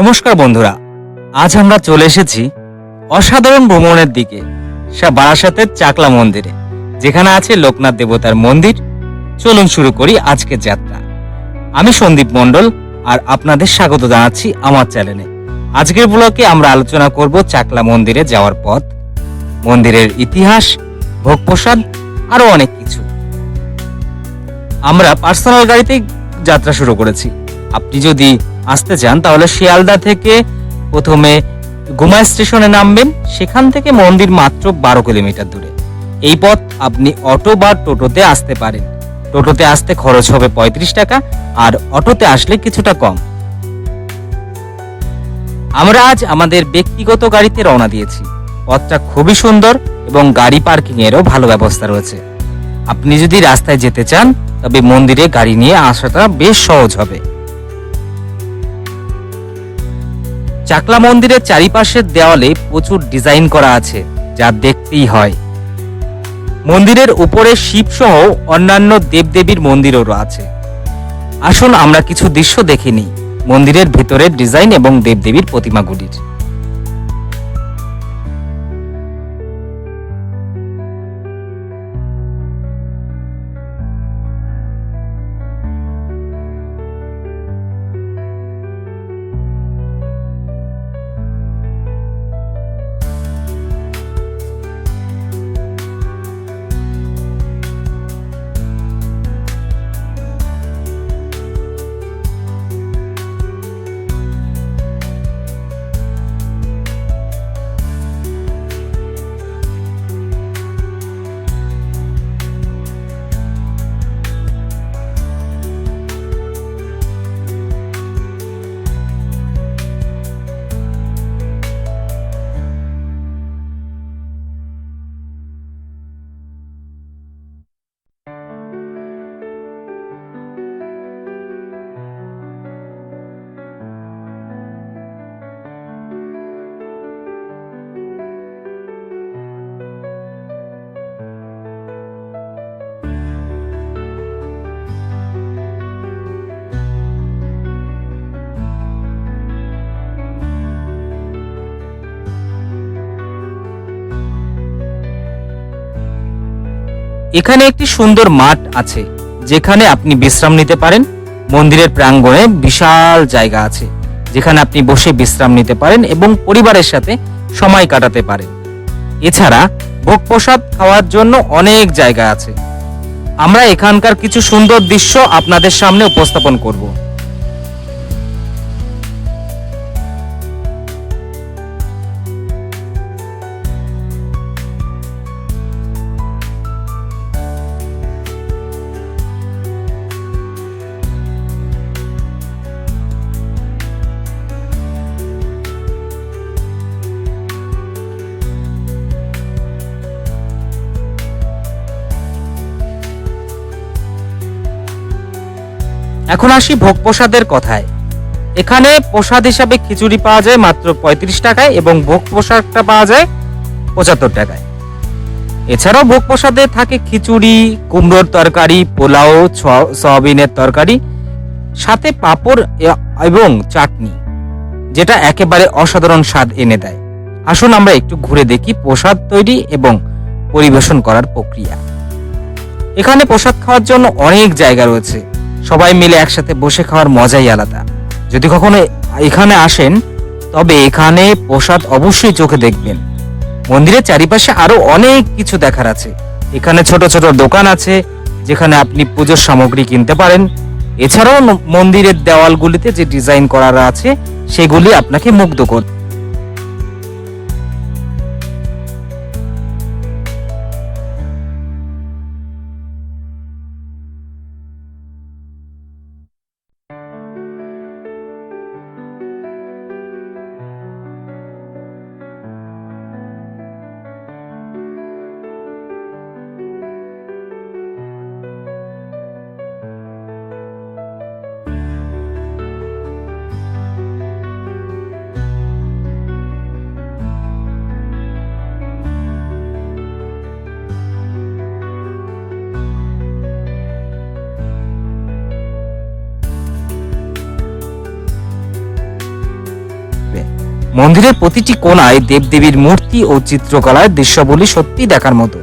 নমস্কার বন্ধুরা, আজ আমরা চলে এসেছি অসাধারণ ভ্রমণের দিকে বারাসাতের চাকলা মন্দিরে, যেখানে আছে লোকনাথ দেবতার মন্দির। চলুন শুরু করি আজকের যাত্রা। আমি সন্দীপ মণ্ডল, আর আপনাদের স্বাগত জানাচ্ছি আমার চ্যানেলে। আজকের ব্লকে আমরা আলোচনা করব চাকলা মন্দিরে যাওয়ার পথ, মন্দিরের ইতিহাস ভোগ প্রসাদ আরও অনেক কিছু। আমরা পার্সোনাল গাড়িতেই যাত্রা শুরু করেছি। আপনি যদি আসতে চান তাহলে শিয়ালদা থেকে প্রথমে গুমা স্টেশনে নামবেন, সেখান থেকে মন্দির মাত্র বারো কিলোমিটার দূরে। এই পথ আপনি অটো বা টোটোতে আসতে পারেন। টোটোতে আসতে খরচ হবে পঁয়ত্রিশ টাকা, আর অটোতে আসলে কিছুটা কম। আমরা আজ আমাদের ব্যক্তিগত গাড়িতে রওনা দিয়েছি। পথটা খুবই সুন্দর এবং গাড়ি পার্কিং এরও ভালো ব্যবস্থা রয়েছে। আপনি যদি রাস্তায় যেতে চান, তবে মন্দিরে গাড়ি নিয়ে আসাটা বেশ সহজ হবে। চাকলা মন্দিরের চারিপাশের দেওয়ালে প্রচুর ডিজাইন করা আছে, যা দেখতেই হয়। মন্দিরের উপরে শিবসহ অন্যান্য দেবদেবীর মন্দিরও আছে। আসুন আমরা কিছু দৃশ্য দেখিনি মন্দিরের ভেতরের ডিজাইন এবং দেবদেবীর প্রতিমাগুলির। এখানে একটি সুন্দর মাঠ আছে, যেখানে আপনি বিশ্রাম নিতে পারেন। মন্দিরের প্রাঙ্গণে বিশাল জায়গা আছে, যেখানে আপনি বসে বিশ্রাম নিতে পারেন এবং পরিবারের সাথে সময় কাটাতে পারেন। এছাড়া ভোগ প্রসাদ খাওয়ার জন্য অনেক জায়গা আছে। আমরা এখানকার কিছু সুন্দর দৃশ্য আপনাদের সামনে উপস্থাপন করব। এখন আসি ভোগ প্রসাদের কথায়। এখানে প্রসাদ হিসাবে খিচুড়ি পাওয়া যায় মাত্র পঁয়ত্রিশ টাকায় এবং ভোগ প্রসাদটা পাওয়া যায় পঁচাত্তর টাকায়। এছাড়াও ভোগ প্রসাদে থাকে খিচুড়ি, কুমড়োর তরকারি, পোলাও সয়াবিনের তরকারি, সাথে পাঁপড় এবং চাটনি, যেটা একেবারে অসাধারণ স্বাদ এনে দেয়। আসুন আমরা একটু ঘুরে দেখি প্রসাদ তৈরি এবং পরিবেশন করার প্রক্রিয়া। এখানে প্রসাদ খাওয়ার জন্য অনেক জায়গা রয়েছে। সবাই মিলে একসাথে বসে খাওয়ার মজাই আলাদা। যদি কখনো এখানে আসেন, তবে এখানে প্রসাদ অবশ্যই চোখে দেখবেন। মন্দিরের চারিপাশে আরও অনেক কিছু দেখার আছে। এখানে ছোট ছোট দোকান আছে, যেখানে আপনি পুজোর সামগ্রী কিনতে পারেন। এছাড়াও মন্দিরের দেওয়ালগুলিতে যে ডিজাইন করা আছে, সেগুলি আপনাকে মুগ্ধ করবে। মন্দিরের প্রতিটি কোনায় দেবদেবীর মূর্তি ও চিত্রকলার দৃশ্যগুলি সত্যি দেখার মতো।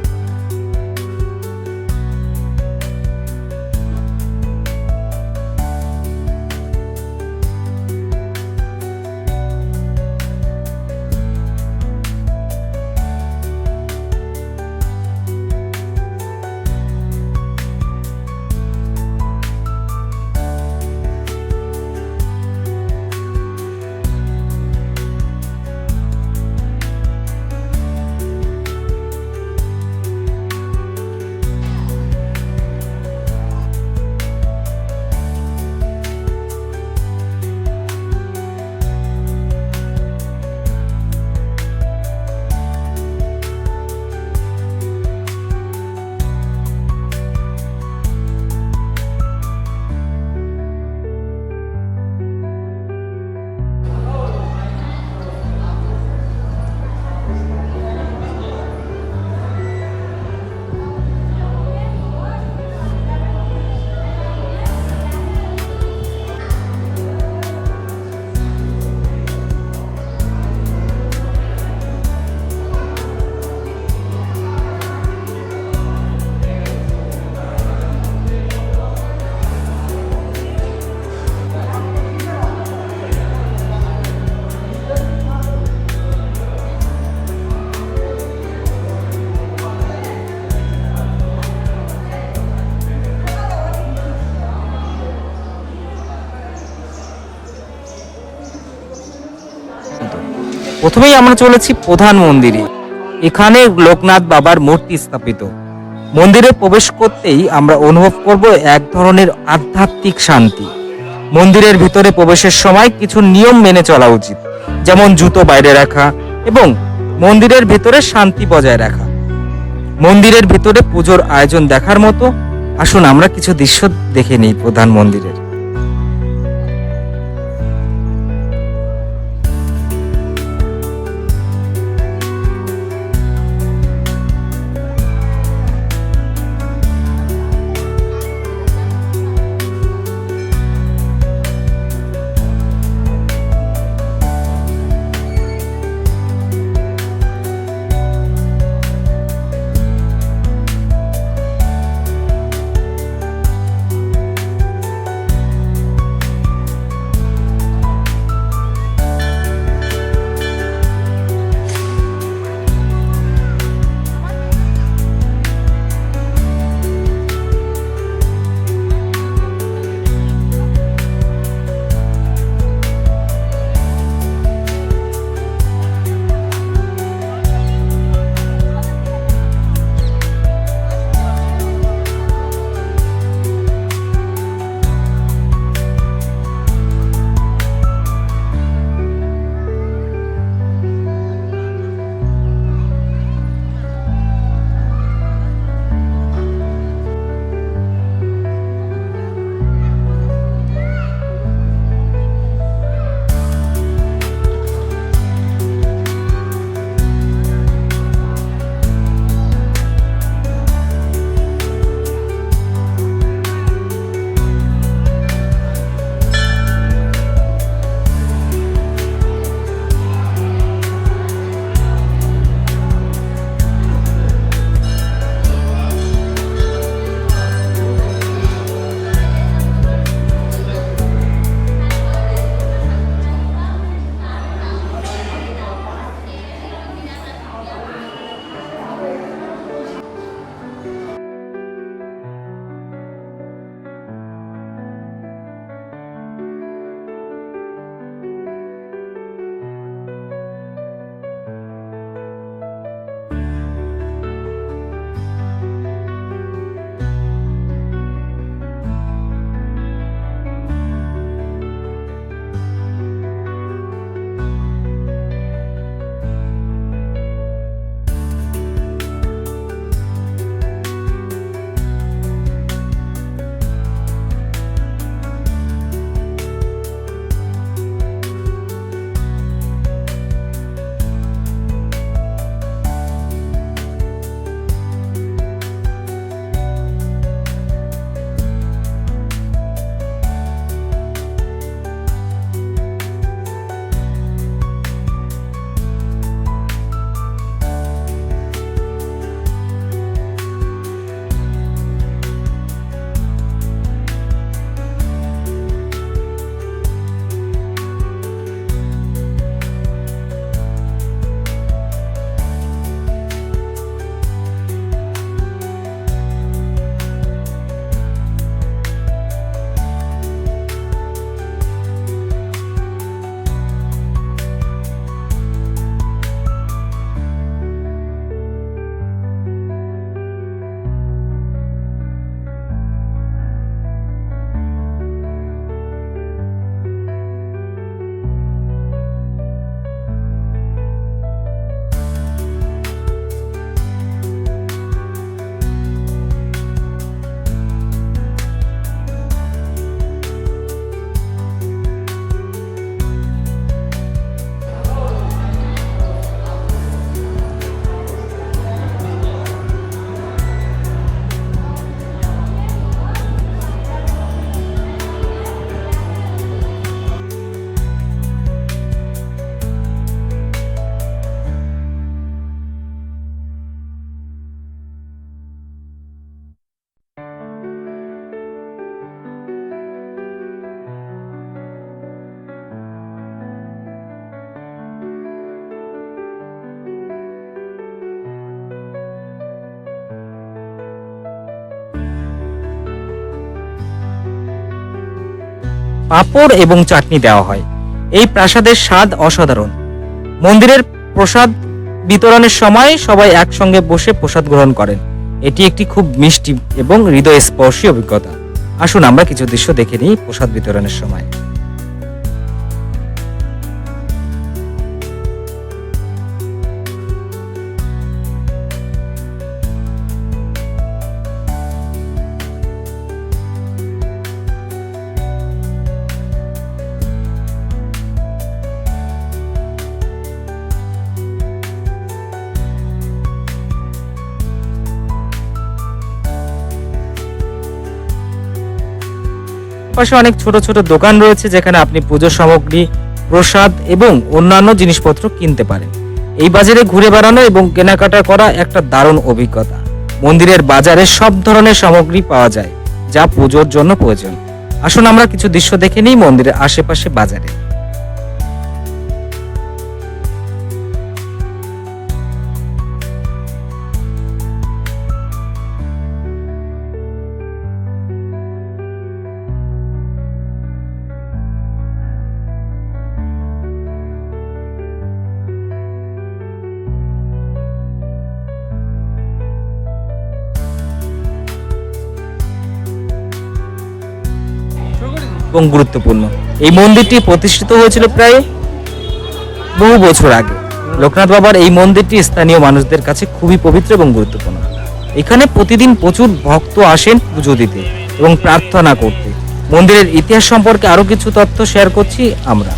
প্রথমেই আমরা চলেছি প্রধান মন্দিরে। এখানে লোকনাথ বাবার মূর্তি স্থাপিত। মন্দিরে প্রবেশ করতেই আমরা অনুভব করব এক ধরনের আধ্যাত্মিক শান্তি। মন্দিরের ভিতরে প্রবেশের সময় কিছু নিয়ম মেনে চলা উচিত, যেমন জুতো বাইরে রাখা এবং মন্দিরের ভিতরে শান্তি বজায় রাখা। মন্দিরের ভিতরে পুজোর আয়োজন দেখার মতো। আসুন আমরা কিছু দৃশ্য দেখে নিই প্রধান মন্দিরের। পাঁপড় এবং চাটনি দেওয়া হয়। এই প্রাসাদের স্বাদ অসাধারণ। মন্দিরের প্রসাদ বিতরণের সময় সবাই একসঙ্গে বসে প্রসাদ গ্রহণ করেন। এটি একটি খুব মিষ্টি এবং হৃদয়স্পর্শী অভিজ্ঞতা। আসুন আমরা কিছু দৃশ্য দেখে নিই প্রসাদ বিতরণের সময়। পাশে অনেক ছোট ছোট দোকান রয়েছে যেখানে আপনি পুজো সামগ্রী, প্রসাদ এবং অন্যান্য জিনিসপত্র কিনতে পারেন। এই বাজারে ঘুরে বেড়ানো এবং কেনাকাটা করা একটা দারুণ অভিজ্ঞতা। মন্দিরের বাজারে সব ধরনের সামগ্রী পাওয়া যায়, যা পুজোর জন্য প্রয়োজন। আসুন আমরা কিছু দৃশ্য দেখে নিই মন্দিরের আশেপাশে বাজারে। এবং গুরুত্বপূর্ণ। এই মন্দিরটি প্রতিষ্ঠিত হয়েছিল প্রায় বহু বছর আগে। লোকনাথ বাবার এই মন্দিরটি স্থানীয় মানুষদের কাছে খুবই পবিত্র এবং গুরুত্বপূর্ণ। এখানে প্রতিদিন প্রচুর ভক্ত আসেন পুজো দিতে এবং প্রার্থনা করতে। মন্দিরের ইতিহাস সম্পর্কে আরও কিছু তথ্য শেয়ার করছি আমরা।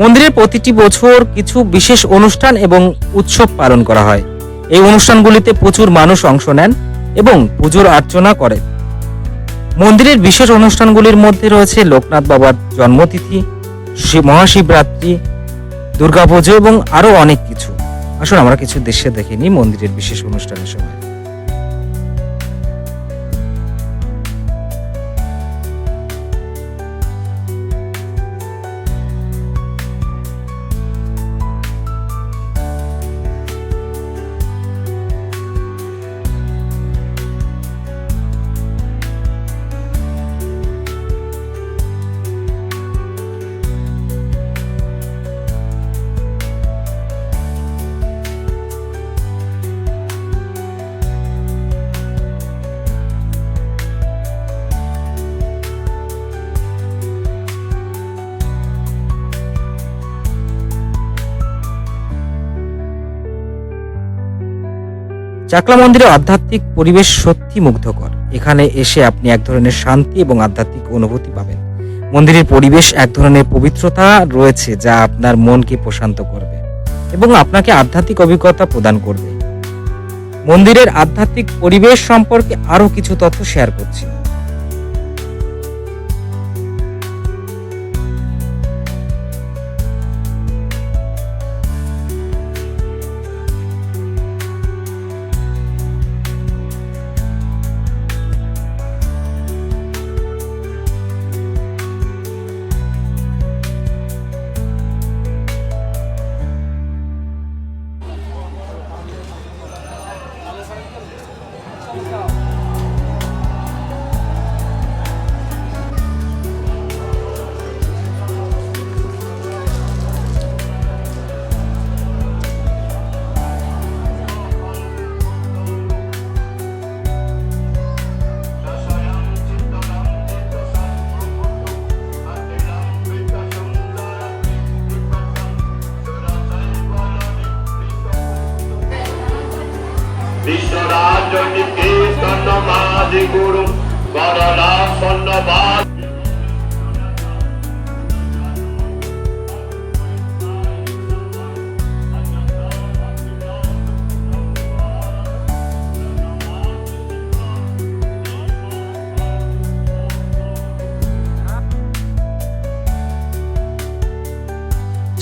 মন্দিরে প্রতিটি বছর কিছু বিশেষ অনুষ্ঠান এবং উৎসব পালন করা হয়। এই অনুষ্ঠানগুলিতে প্রচুর মানুষ অংশ নেন এবং পুজোর অর্চনা করে মন্দিরের বিশেষ অনুষ্ঠানগুলির মধ্যে রয়েছে লোকনাথ বাবার জন্মতিথি মহাশিবরাত্রি, দুর্গাপুজো এবং আরও অনেক কিছু। আসুন আমরা কিছু দৃশ্য দেখিনি মন্দিরের বিশেষ অনুষ্ঠানের সময়। চাকলা মন্দিরের আধ্যাত্মিক পরিবেশ সত্যি মুগ্ধকর। এখানে এসে আপনি এক ধরনের শান্তি এবং আধ্যাত্মিক অনুভূতি পাবেন। মন্দিরের পরিবেশ এক ধরনের পবিত্রতা রয়েছে যা আপনার মনকে প্রশান্ত করবে এবং আপনাকে আধ্যাত্মিক অভিজ্ঞতা প্রদান করবে। মন্দিরের আধ্যাত্মিক পরিবেশ সম্পর্কে আরও কিছু তথ্য শেয়ার করছি।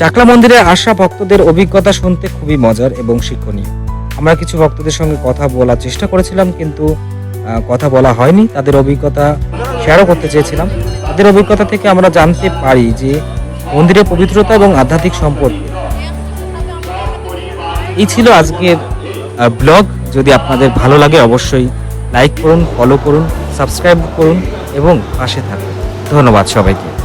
চাকলা মন্দিরে আসা ভক্তদের অভিজ্ঞতা শুনতে খুবই মজার এবং শিক্ষণীয়। আমরা কিছু ভক্তদের সঙ্গে কথা বলার চেষ্টা করেছিলাম, কিন্তু কথা বলা হয়নি। তাদের অভিজ্ঞতা শেয়ারও করতে চেয়েছিলাম। তাদের অভিজ্ঞতা থেকে আমরা জানতে পারি যে মন্দিরের পবিত্রতা এবং আধ্যাত্মিক সম্পর্কে। এই ছিল আজকের ব্লগ যদি আপনাদের ভালো লাগে অবশ্যই লাইক করুন ফলো করুন সাবস্ক্রাইব করুন এবং পাশে থাকুন। ধন্যবাদ সবাইকে।